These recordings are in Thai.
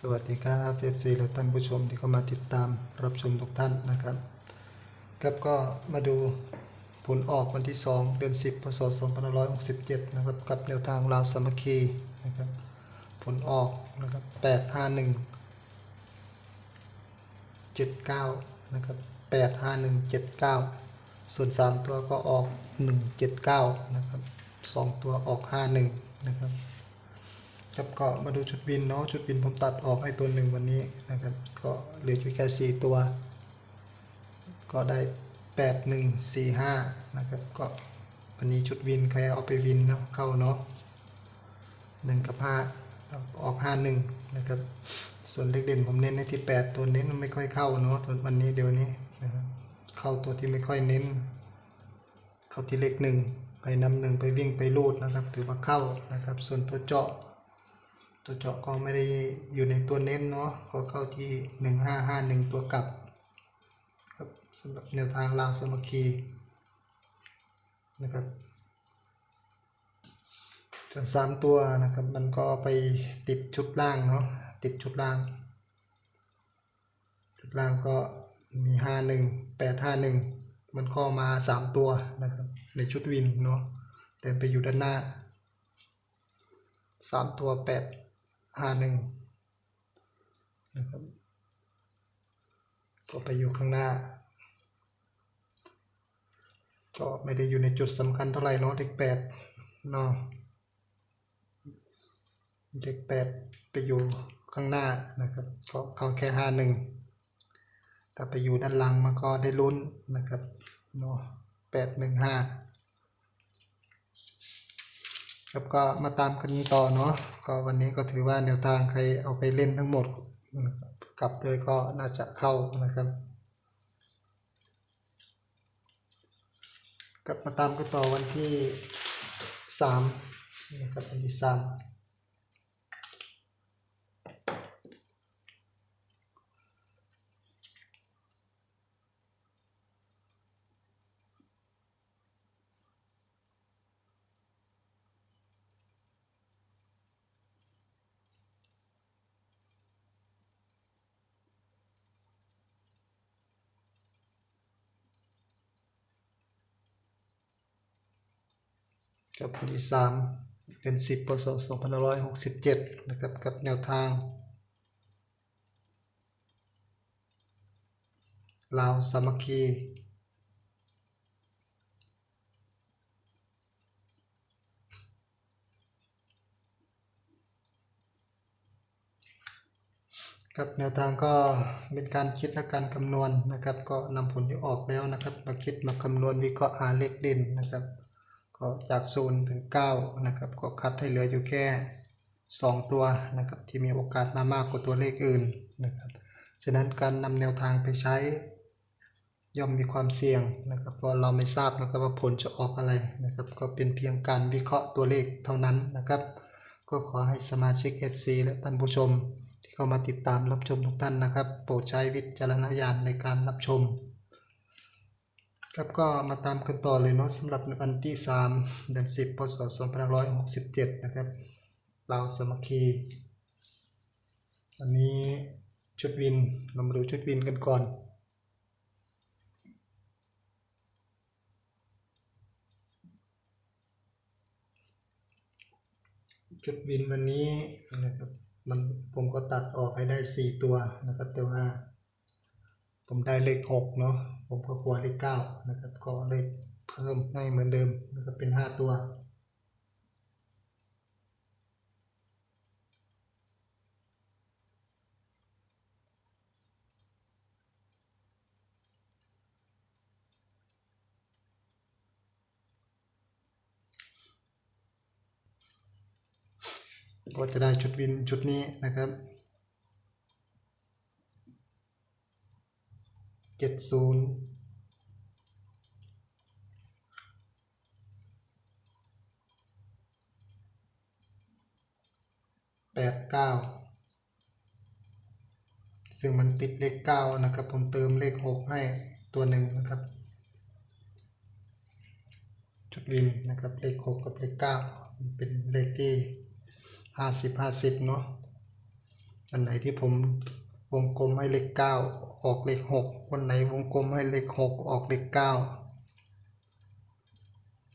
สวัสดีครับเอฟซีและท่านผู้ชมที่เข้ามาติดตามรับชมทุกท่านนะครับครับก็มาดูผลออกวันที่ 2 เดือน 10 พศ 2567 นะครับ กับแนวทางลาวสามัคคีนะครับผลออกนะครับ 851 79 นะครับ 851 79 ส่วน 3 ตัวก็ออก 179 นะครับ 2 ตัวออก 51 นะครับ ครับก็มาดูชุดบินเนาะชุดบินผมตัดออกให้ตัวหนึ่งวันนี้นะครับ ก็เหลืออยู่แค่สี่ตัว ก็ได้แปดหนึ่งสี่ห้านะครับ ก็วันนี้ชุดวินใครเอาไปวินเนาะเข้าเนาะหนึ่งกับห้าออกห้าหนึ่งนะครับ ส่วนเลขเด่นผมเน้นในที่แปดตัวเน้นมันไม่ค่อยเข้าเนาะตัววันนี้เดี๋ยวนี้นะครับเข้าตัวที่ไม่ค่อยเน้น เข้าที่เลขหนึ่งไปนำหนึ่งไปวิ่งไปลูดนะครับ ถือว่าเข้านะครับ ส่วนตัวเจาะ ตัวเจาะก็ไม่ได้อยู่ในตัวเน้นเนาะก็เข้าที่หนึ่งห้าห้าหนึ่งตัวกลับครับสำหรับแนวทางลาวสมัคคีนะครับส่วนสามตัวนะครับมันก็ไปติดชุดล่างเนาะติดชุดล่าง ชุดล่างก็มีห้าหนึ่งแปดห้าหนึ่งมันก็มาสามตัวนะครับในชุดวินเนาะแต่ไปอยู่ด้านหน้าสามตัวแปดห้าหนึ่งนะครับก็ไปอยู่ข้างหน้า ก็ไม่ได้อยู่ในจุดสำคัญเท่าไหร่เนาะเด็กแปดเนาะเด็กแปดไปอยู่ข้างหน้านะครับก็เข้าแค่ห้าหนึ่งถ้าไปอยู่ด้านหลังมันก็ได้ลุ้นนะครับเนาะแปดหนึ่งห้า ครับก็มาตามกันต่อเนาะก็วันนี้ก็ถือว่าแนวทางใครเอาไปเล่นทั้งหมดกลับด้วยก็น่าจะเข้านะครับกลับมาตามกันต่อวันที่3นะครับวันที่3 กับวันที่สามเดือนสิบพศสองพันร้อยหกสิบเจ็ดนะครับ กับแนวทางลาวสามัคคีครับแนวทางก็เป็นการคิดและการคำนวณนะครับ ก็นำผลที่ออกแล้วนะครับ มาคิดมาคำนวณวิเคราะห์หาเลขเด่นนะครับ ก็จากศูนย์ถึง9นะครับก็คัดให้เหลืออยู่แค่ 2 ตัวนะครับที่มีโอกาสมามากกว่าตัวเลขอื่นนะครับฉะนั้นการนำแนวทางไปใช้ ย่อมมีความเสี่ยงนะครับเพราะเราไม่ทราบนะครับว่าผลจะออกอะไรนะครับก็เป็นเพียงการวิเคราะห์ตัวเลขเท่านั้นนะครับ ก็ขอให้สมาชิก FC และท่านผู้ชม ที่เข้ามาติดตามรับชมทุกท่านนะครับ โปรดใช้วิจารณญาณในการรับชม ครับก็มาตามกันต่อเลยเนาะสำหรับในวันที่ 3 เดือน 10 พศ 2567 นะครับลาวสมัคคีอันนี้ชุดวินเรามาดูชุดวินกันก่อน ชุดวินวันนี้นะครับมันผมก็ตัดออกให้ได้ 4 ตัวนะครับแต่ว่า ผมได้เลขหกเนาะผมก็กลัวเลขเก้านะครับ ก็เลยเพิ่มให้เหมือนเดิมนะครับเป็นห้าตัวก็จะได้ชุดวินชุดนี้นะครับ เจ็ด ศูนย์แปดเก้าซึ่งมันติดเลขเก้านะครับ ผมเติมเลขหกให้ตัวหนึ่งนะครับ จุดวินนะครับเลขหกกับเลขเก้าเป็นเลขที่ห้าสิบห้าสิบเนาะอันไหนที่ผมวงกลมให้เลขเก้า ออกเลขหกวันไหนวงกลมให้เลขหกออกเลขเก้า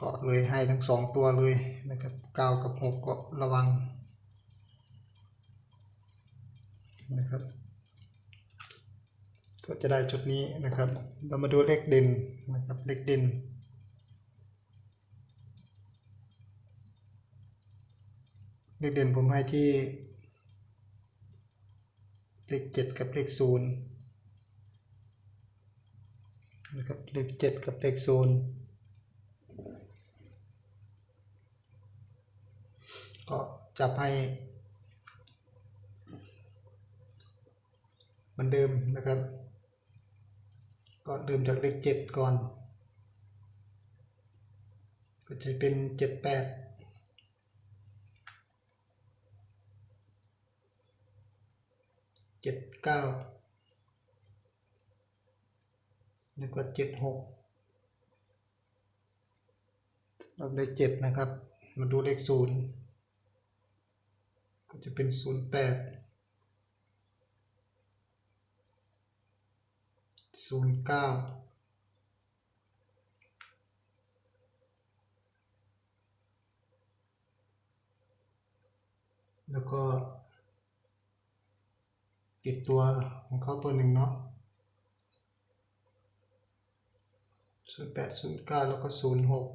ก็เลยให้ทั้งสองตัวเลยนะครับเก้ากับหกก็ระวังนะครับก็จะได้จุดนี้นะครับ เรามาดูเลขเด่นนะครับเลขเด่นเลขเด่นผมให้ที่เลขเจ็ดกับเลขศูนย์ นะครับเลขเจ็ดกับเลขศูนย์ก็จับให้เหมือนเดิมนะครับ ก็เดิมจากเลขเจ็ดก่อน ก็จะเป็นเจ็ดแปดเจ็ดเก้า แล้วก็เจ็ดหกเราได้เจ็ดนะครับ มาดูเลขศูนย์ก็จะเป็นศูนย์แปดศูนย์เก้าแล้วก็ติดตัวของเขาตัวหนึ่งเนาะ ศูนย์แปดศูนย์เก้าแล้วก็ศูนย์หก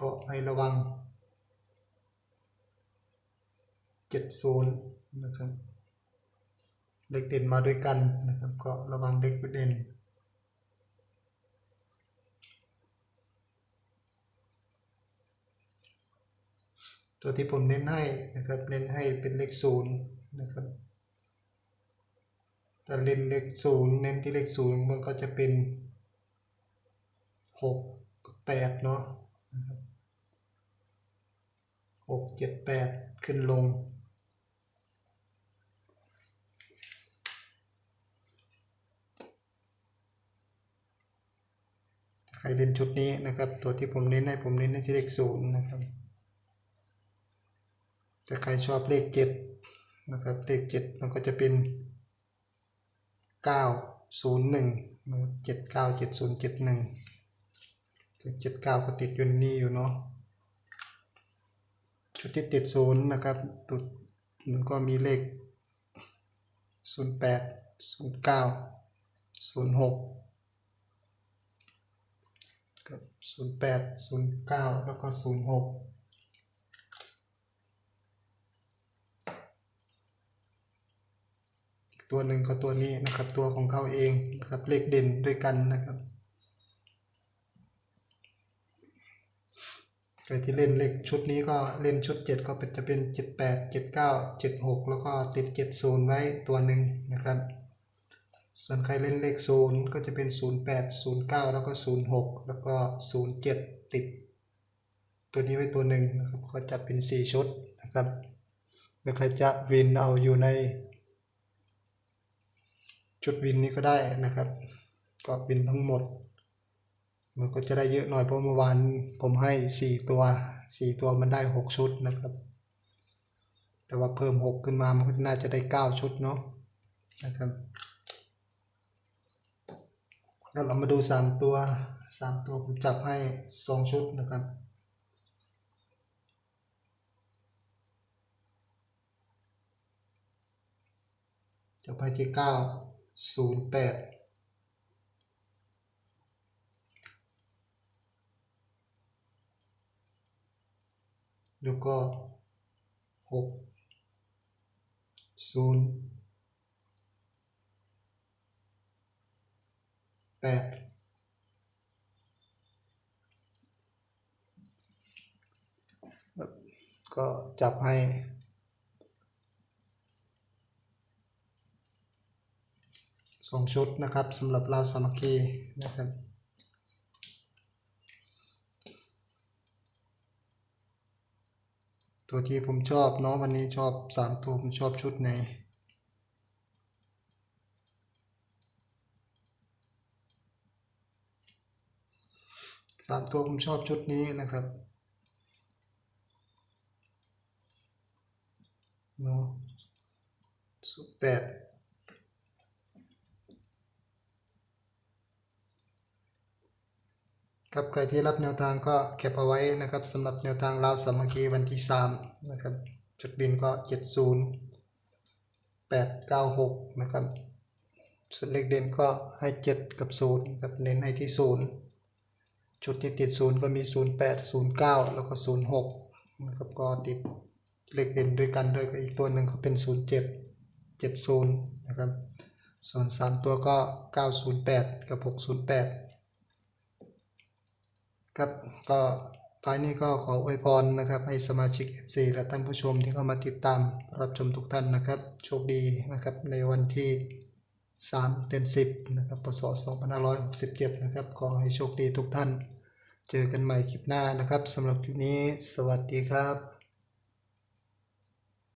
ก็ให้ระวังเจ็ดศูนนะครับเด็กเด่นมาด้วยกันนะครับ ก็ระวังเด็กเด่นตัวที่ผมเน้นให้นะครับ เน้นให้เป็นเลขศูนย์นะครับ ถ้าเล่นเลขศูนย์เน้นที่เลขศูนย์มันก็จะเป็นหกแปดเนาะหกเจ็ดแปดขึ้นลง ใครเล่นชุดนี้นะครับ ตัวที่ผมเน้นให้ผมเน้นให้ที่เลขศูนย์นะครับถ้าใครชอบเลขเจ็ดนะครับเลขเจ็ดมันก็จะเป็น เก้าศูนย์หนึ่งเจ็ดเก้าเจ็ดศูนย์เจ็ดหนึ่งเจ็ดเก้าก็ติดอยู่นนี่อยู่เนาะชุดที่ติดศูนย์นะครับตุดมันก็มีเลขศูนย์แปดศูนย์เก้าศูนย์หกกับศูนย์แปดศูนย์เก้าแล้วก็ศูนย์หก ตัวหนึ่งก็ตัวนี้นะครับตัวของเขาเองนะครับเลขเด่นด้วยกันนะครับใครที่เล่นเลขชุดนี้ก็เล่นชุด 7 ก็เป็นจะเป็น 78 79 76 แล้วก็ติด 70 ไว้ตัวหนึ่งนะครับ ส่วนใครเล่นเลข0ก็จะเป็น 08 09 แล้วก็ 06 แล้วก็ 07 ติด ตัวนี้ไว้ตัวหนึ่งนะครับก็จะเป็น 4 ชุดนะครับแล้วใครจะวินเอาอยู่ใน ชุดวินนี้ก็ได้นะครับ ก็วินทั้งหมด มันก็จะได้เยอะหน่อยเพราะเมื่อวานผมให้สี่ตัวสี่ตัวมันได้หกชุดนะครับ แต่ว่าเพิ่มหกขึ้นมามันก็น่าจะได้เก้าชุดเนาะนะครับแล้วเรามาดูสามตัวสามตัวผมจับให้สองชุดนะครับจับให้ที่เก้า ศูนย์แปดแล้วก็หกศูนย์แปดก็จับให้ สองชุดนะครับสำหรับเราสามัคคีนะครับตัวที่ผมชอบเนาะวันนี้ชอบสามตัวผมชอบชุดไหนสามตัวผมชอบชุดนี้นะครับเนาะศูนย์แปด ครับใครที่รับแนวทางก็เก็บเอาไว้นะครับสำหรับแนวทางลาวสามัคคีวันที่สามนะครับจุดบินก็เจ็ดศูนย์แปดเก้าหกนะครับส่วนเลขเด่นก็ให้เจ็ดกับศูนย์ครับเน้นให้ที่ศูนย์จุดที่ติดศูนย์ก็มีศูนย์แปดศูนย์เก้าแล้วก็ศูนย์หกนะครับก็ติดเลขเด่นด้วยกันด้วยก็อีกตัวหนึ่งก็เป็นศูนย์เจ็ดเจ็ดศูนย์นะครับ ส่วนสามตัวก็เก้าศูนย์แปดกับหกศูนย์แปด ครับก็ท้ายนี้ก็ขออวยพรนะครับ ให้สมาชิก FC และท่านผู้ชมที่เข้ามาติดตามรับชมทุกท่านนะครับ โชคดีนะครับในวันที่ 3 เดือน 10 นะครับพศ2567 นะครับ ขอให้โชคดีทุกท่าน เจอกันใหม่คลิปหน้านะครับสำหรับคลิปนี้ สวัสดีครับ